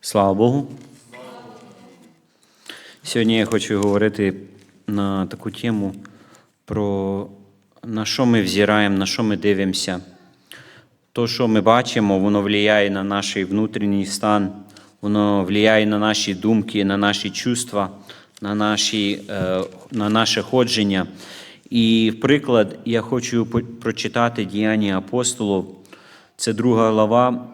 Слава Богу. Сьогодні я хочу говорити на таку тему про на що ми взираємо, на що ми дивимося. То, що ми бачимо, воно впливає на наш внутрішній стан, воно впливає на наші думки, на наші чувства, на, наші, е, на наше ходження. І, приклад, я хочу прочитати діяння апостолів. Це друга глава,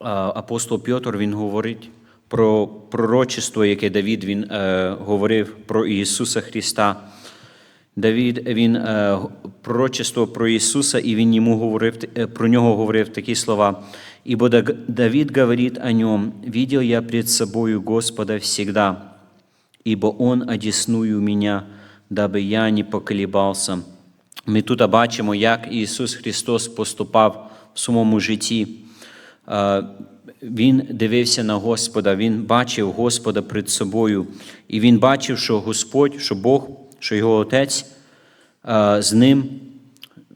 апостол Петр він говорить про пророчество, яке Давід він, е, говорив про Ісуса Христа. Давід він е, пророчество про Ісуса, і він йому говорив, е, про нього говорив такі слова. «Ибо Давид говорит о нем, видел я пред собою Господа всегда, ибо Он одесную меня, дабы я не поколебался». Ми тут бачимо, як Ісус Христос поступав в своєму житті. Він дивився на Господа, він бачив Господа перед собою, і він бачив, що Господь, що Бог, що його Отець з ним,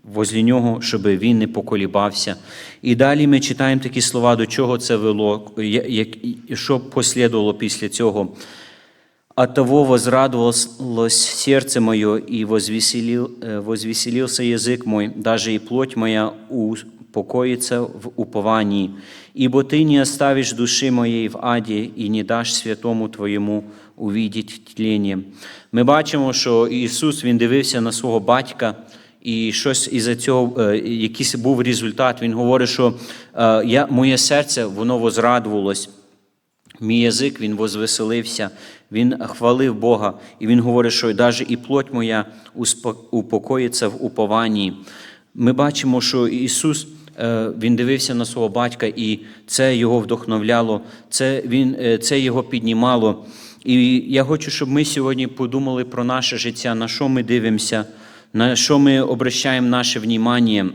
возлі нього, щоб він не поколібався. І далі ми читаємо такі слова, до чого це вело, що послідувало після цього. От того возрадовалось сердце мое, и возвеселил, э, возвеселился язык мой, даже и плоть моя упокоится в уповании. Ибо ты не оставишь души моей в аде и не дашь святому Твоєму увидеть тление. Ми бачимо, що Ісус Він дивився на свого батька, і щось із цього, е, якийсь був результат. Він говорить, що е, я, моє серце воно возрадувалось. Мій язик він возвеселився, він хвалив Бога, і він говорить, що навіть і плоть моя упокоїться в упованні. Ми бачимо, що Ісус е, Він дивився на свого батька, і це його вдохновляло, це, він, е, це його піднімало. І я хочу, щоб ми сьогодні подумали про наше життя, на що ми дивимося, на що ми обращаємо наше внимання.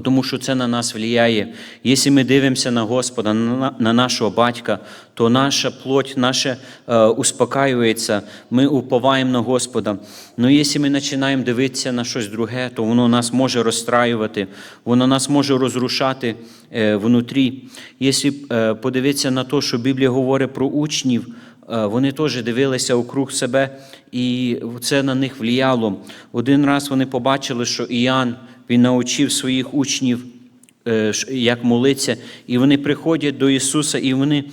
Тому що це на нас впливає. Якщо ми дивимося на Господа, на на нашого батька, то наша плоть наша е, успокаюється, ми уповаємо на Господа. Але якщо ми починаємо дивитися на щось друге, то воно нас може розстраювати, воно нас може розрушати е, внутрі. Якщо е, подивитися на те, що Біблія говорить про учнів, вони теж дивилися округ себе, і це на них влияло. Один раз вони побачили, що Іоанн, він навчив своїх учнів, е, як молитися, і вони приходять до Ісуса, і вони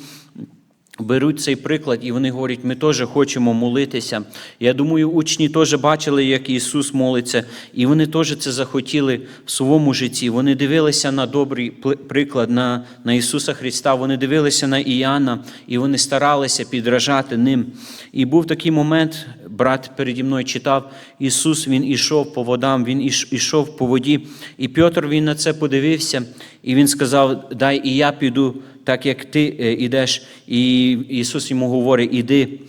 беруть цей приклад, і вони говорять, ми теж хочемо молитися. Я думаю, учні теж бачили, як Ісус молиться, і вони теж це захотіли в своєму житті. Вони дивилися на добрий приклад на, на Ісуса Христа, вони дивилися на Іоанна, і вони старалися підражати ним. І був такий момент, брат переді мною читав, Ісус Він ішов по водам, Він ішов по воді. І Петр він на це подивився, і він сказав: Дай і я піду, так як ти йдеш. ідеш. І Ісус йому говорить, іди.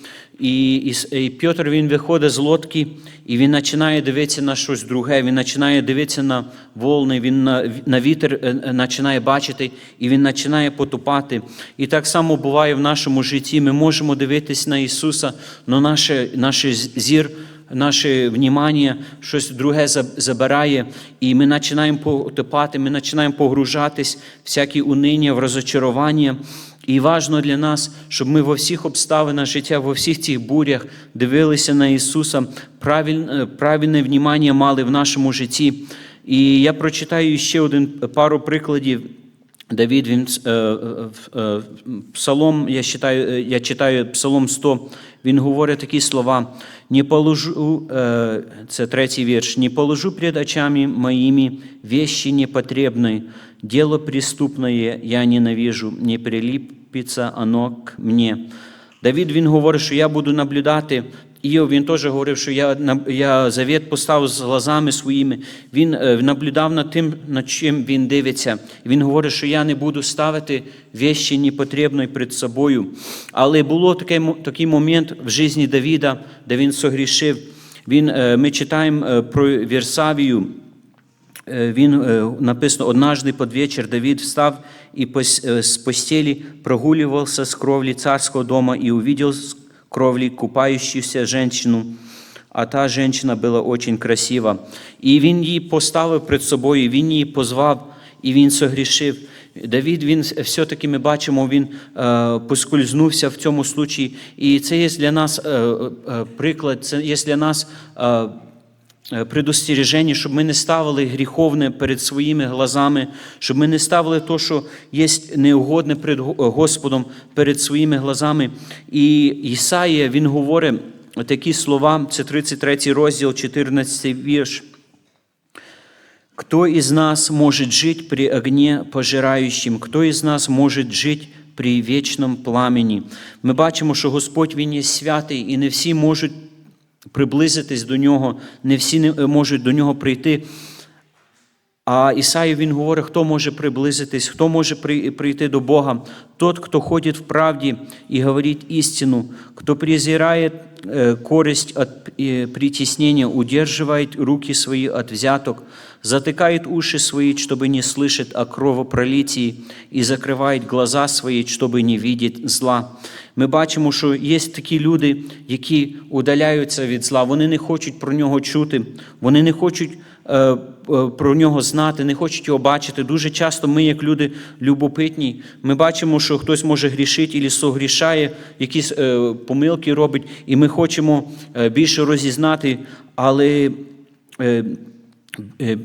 І, і, і Петр він виходить з лодки, і він починає дивитися на щось друге, він починає дивитися на волни, він на, на вітер е, е, починає бачити, і він починає потупати. І так само буває в нашому житті. Ми можемо дивитися на Ісуса, але наше, наш зір наше внімання щось друге забирає, і ми починаємо потопати, ми починаємо погружатись всякі униння, в розочарування. І важливо для нас, щоб ми во всіх обставинах життя, во всіх цих бурях дивилися на Ісуса, правильне, правильне внімання мали в нашому житті. І я прочитаю ще один пару прикладів. Давід, він, е, е, е, псалом, я читаю, я читаю Псалом 100, він говорить такі слова. Не положу, це третій вірш, не положу пред очами моїми вещи непотребные, дело преступное я ненавижу, не приліпиться оно к мне. Давід він говорить, що я буду наблюдати. Іов він теж говорив, що я, я завіт поставив з глазами своїми. Він е, наблюдав над тим, над чим він дивиться. Він говорить, що я не буду ставити вещі непотрібної перед собою. Але було таке, мо- такий момент в житті Давіда, де він согрішив. Він, е, ми читаємо е, про Вірсавію. Він написано, однажды под вечер Давид встав э, с постели прогуливался с кровли царского дома и увидел кровли купающуюся женщину, а та женщина була очень красива. І він її поставив перед собою, він її позвав, і він согрішив. Давід, він все-таки ми бачимо, він е, поскользнувся в цьому случаї. І це є для нас е, е, приклад, це є для нас. Е, предостереження, щоб ми не ставили гріховне перед своїми глазами, щоб ми не ставили то, що є неугодне перед Господом перед своїми глазами. І Ісаїя, він говорить такі слова, це 33 розділ, 14 вірш. Кто из нас может жить при огне пожирающем? Кто из нас может жить при вічному пламені? Ми бачимо, що Господь Він є святий, і не всі можуть приблизитись до нього, не всі не можуть до нього прийти. А Ісаїв він говорить, хто може приблизитись, хто може при- прийти до Бога? Тот, хто ходить в правді і говорить істину, хто презирает э, корость от э, притеснения, удерживает руки свои от взяток, затыкает уши свои, чтобы не слышать о кровопролитии, и закривает глаза свої, щоб не видеть зла. Ми бачимо, що є такі люди, які удаляються від зла, вони не хочуть про нього чути, вони не хочуть е, е, про нього знати, не хочуть його бачити. Дуже часто ми, як люди любопитні, ми бачимо, що хтось може грішити і согрішає, якісь е, помилки робить, і ми хочемо е, більше розізнати, але. Е,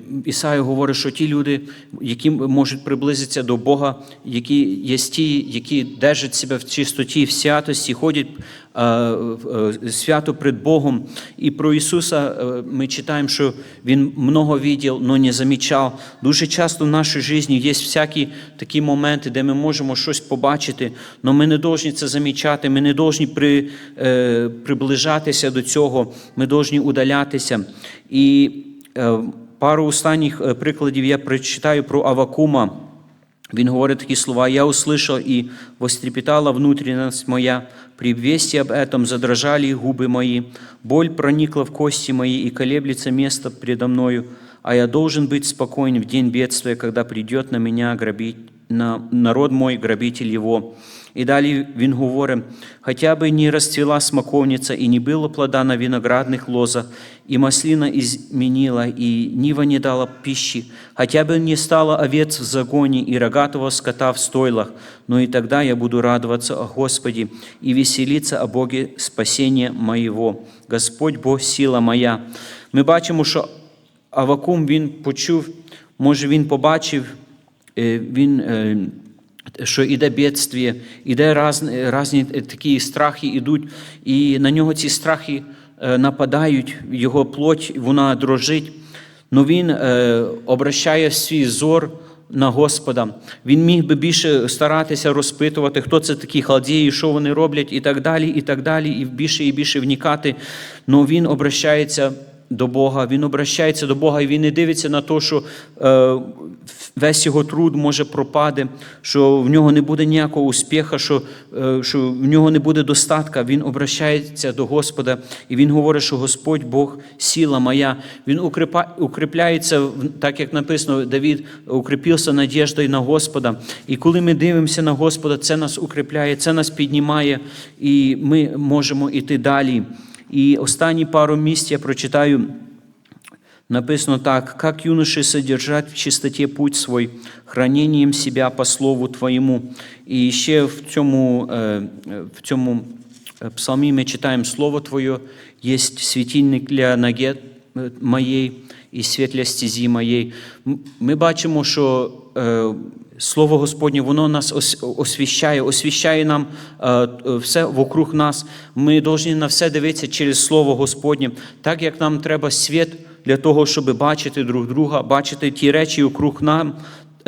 Е, говорить, що ті люди, які можуть приблизитися до Бога, які є ті, які держать себе в чистоті, в святості, ходять е, е, свято перед Богом. І про Ісуса ми читаємо, що Він много видів, але не замічав. Дуже часто в нашій житті є всякі такі моменти, де ми можемо щось побачити, але ми не повинні це замічати, ми не повинні при, приближатися до цього, ми повинні удалятися. І Пару останніх е, прикладів я прочитаю про Авакума. Він говорить такі слова: «Я услышал, и вострепетала внутренность моя, при вести об этом задрожали губы мои, боль проникла в кости мои, и колеблется место предо мною, а я должен быть спокоен в день бедствия, когда придет на меня грабить, на народ мой, грабитель его». І далі він говорить, «Хотя бы не расцвела смоковница, и не было плода на виноградных лозах, и маслина изменила, и нива не дала пищи, хотя бы не стало овец в загоне и рогатого скота в стойлах, но и тогда я буду радоваться о Господе и веселиться о Боге спасения моего. Господь Бог сила моя». Ми бачимо, що Авакум він почув, може він побачив, е, Він е, що іде бідствіє, іде разні, разні такі страхи ідуть, і на нього ці страхи е, нападають, його плоть, вона дрожить. Но він е, обращає свій зор на Господа. Він міг би більше старатися розпитувати, хто це такі халдії, що вони роблять, і так далі, і так далі, і більше і більше вникати. Но він обращається до Бога, він обращається до Бога, і він не дивиться на те, що е, весь його труд може пропаде, що в нього не буде ніякого успіху, що, е, що в нього не буде достатка. Він обращається до Господа, і він говорить, що Господь Бог сила моя. Він укріпляється, так як написано, Давід укріпився надіждою на Господа. І коли ми дивимося на Господа, це нас укріпляє, це нас піднімає, і ми можемо йти далі. І останні пару місць я прочитаю. Написано так, «Как юноши содержать в чистоте путь свой, хранением себя по слову Твоєму». І ще в цьому, е, в цьому е, псалмі ми читаємо «Слово Твоє є світильник для ноги е, моєї і світ для стезі моєї». Ми бачимо, що Слово Господнє, воно нас освіщає, освіщає нам е, все вокруг нас. Ми повинні на все дивитися через Слово Господнє, так як нам треба світ для того, щоб бачити друг друга, бачити ті речі округ нам.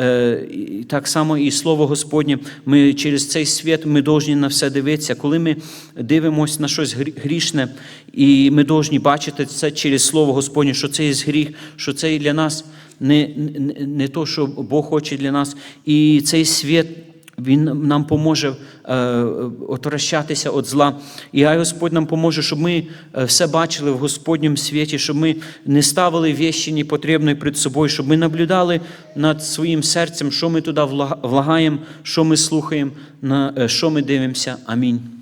Е, Так само і Слово Господнє, ми через цей світ ми повинні на все дивитися. Коли ми дивимося на щось грішне, і ми повинні бачити це через Слово Господнє, що це є гріх, що це і для нас не, не, то, що Бог хоче для нас. І цей світ він нам поможе е, отвращатися від зла. І хай Господь нам поможе, щоб ми е, все бачили в Господньому світі, щоб ми не ставили вещі непотрібної перед собою, щоб ми наблюдали над своїм серцем, що ми туди влагаємо, що ми слухаємо, на е, що ми дивимося. Амінь.